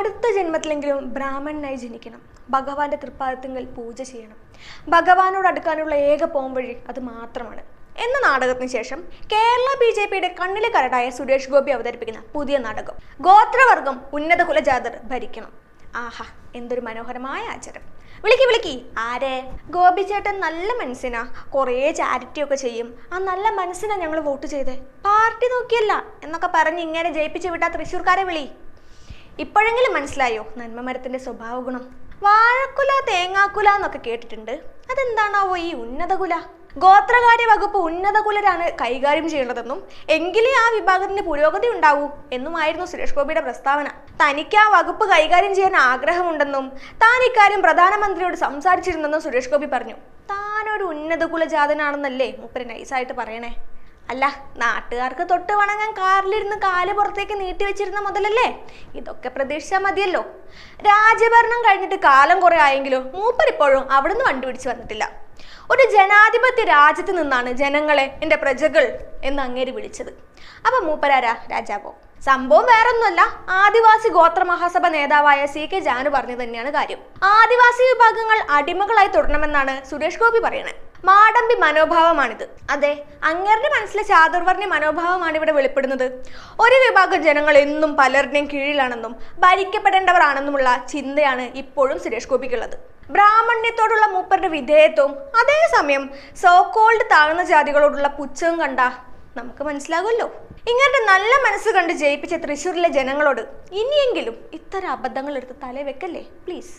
അടുത്ത ജന്മത്തിലെങ്കിലും ബ്രാഹ്മണനായി ജനിക്കണം. ഭഗവാന്റെ തൃപ്പാദത്തിങ്കൽ പൂജ ചെയ്യണം. ഭഗവാനോട് അടുക്കാനുള്ള ഏക പോംവഴി അത് മാത്രമാണ്. എന്ന നാടകത്തിന് ശേഷം കേരള ബി ജെ പിയുടെ കണ്ണിലെ കരടായ സുരേഷ് ഗോപി അവതരിപ്പിക്കുന്ന പുതിയ നാടകം. ഗോത്രവർഗം ഉന്നത കുലജാതർ ഭരിക്കണം. ആഹാ എന്തൊരു മനോഹരമായ ആചാരം. വിളിക്കി വിളിക്കി. ആരെ? ഗോപി ചേട്ടൻ നല്ല മനസ്സിനാ. കുറേ ചാരിറ്റി ഒക്കെ ചെയ്യും. ആ നല്ല മനസ്സിനാ ഞങ്ങൾ വോട്ട് ചെയ്തേ. പാർട്ടി നോക്കിയല്ല എന്നൊക്കെ പറഞ്ഞ് ഇങ്ങനെ ജയിപ്പിച്ചു വിട്ടാ തൃശ്ശൂർക്കാരെ വിളി. ഇപ്പോഴെങ്കിലും മനസ്സിലായോ? നന്മ മരത്തിന്റെ സ്വഭാവ ഗുണം വാഴക്കുല തേങ്ങാക്കുല എന്നൊക്കെ കേട്ടിട്ടുണ്ട്. അതെന്താണാവോ ഈ ഉന്നതകുല? ഗോത്രകാര്യ വകുപ്പ് ഉന്നതകുലരാണ് കൈകാര്യം ചെയ്യേണ്ടതെന്നും എങ്കിലേ ആ വിഭാഗത്തിന് പുരോഗതി ഉണ്ടാവൂ എന്നുമായിരുന്നു സുരേഷ് ഗോപിയുടെ പ്രസ്താവന. തനിക്ക് ആ വകുപ്പ് കൈകാര്യം ചെയ്യാൻ ആഗ്രഹമുണ്ടെന്നും താൻ ഇക്കാര്യം പ്രധാനമന്ത്രിയോട് സംസാരിച്ചിരുന്നെന്നും സുരേഷ് ഗോപി പറഞ്ഞു. താനൊരു ഉന്നതകുല ജാതനാണെന്നല്ലേ മൂപ്പര് നൈസായിട്ട് പറയണേ? അല്ല നാട്ടുകാർക്ക് തൊട്ട് വണങ്ങാൻ കാറിലിരുന്ന് കാൽ പുറത്തേക്ക് നീട്ടി വെച്ചിരുന്ന മുതലല്ലേ? ഇതൊക്കെ പ്രതീക്ഷിച്ചാൽ മതിയല്ലോ. രാജ്യഭരണം കഴിഞ്ഞിട്ട് കാലം കുറെ ആയെങ്കിലും മൂപ്പരിപ്പോഴും അവിടുന്ന് വണ്ടി വന്നിട്ടില്ല. ഒരു ജനാധിപത്യ രാജ്യത്ത് നിന്നാണ് ജനങ്ങളെ എന്റെ പ്രജകൾ എന്ന് അങ്ങേര് വിളിച്ചത്. അപ്പൊ മൂപ്പരാരാ? രാജാവോ? സംഭവം വേറൊന്നുമല്ല. ആദിവാസി ഗോത്ര മഹാസഭ നേതാവായ സി കെ ജാനു പറഞ്ഞു തന്നെയാണ് കാര്യം. ആദിവാസി വിഭാഗങ്ങൾ അടിമകളായി തുടരണമെന്നാണ് സുരേഷ് ഗോപി പറയണേ. മാടമ്പി മനോഭാവമാണിത്. അതെ അങ്ങേരുടെ മനസ്സിലെ ചാതുർവർണ മനോഭാവമാണ് ഇവിടെ വെളിപ്പെടുന്നത്. ഒരു വിഭാഗം ജനങ്ങൾ എന്നും പലരുടെയും കീഴിലാണെന്നും ഭരിക്കപ്പെടേണ്ടവരാണെന്നുമുള്ള ചിന്തയാണ് ഇപ്പോഴും സുരേഷ് ഗോപിക്കുള്ളത്. ബ്രാഹ്മണ്യത്തോടുള്ള മൂപ്പരുടെ വിധേയത്വവും അതേസമയം സോക്കോൾഡ് താഴ്ന്ന ജാതികളോടുള്ള പുച്ഛവും കണ്ട നമുക്ക് മനസ്സിലാകുമല്ലോ. ഇങ്ങനത്തെ നല്ല മനസ്സ് കണ്ട് ജയിപ്പിച്ച തൃശ്ശൂരിലെ ജനങ്ങളോട് ഇനിയെങ്കിലും ഇത്തരം അബദ്ധങ്ങൾ എടുത്ത് തലവെക്കല്ലേ? പ്ലീസ്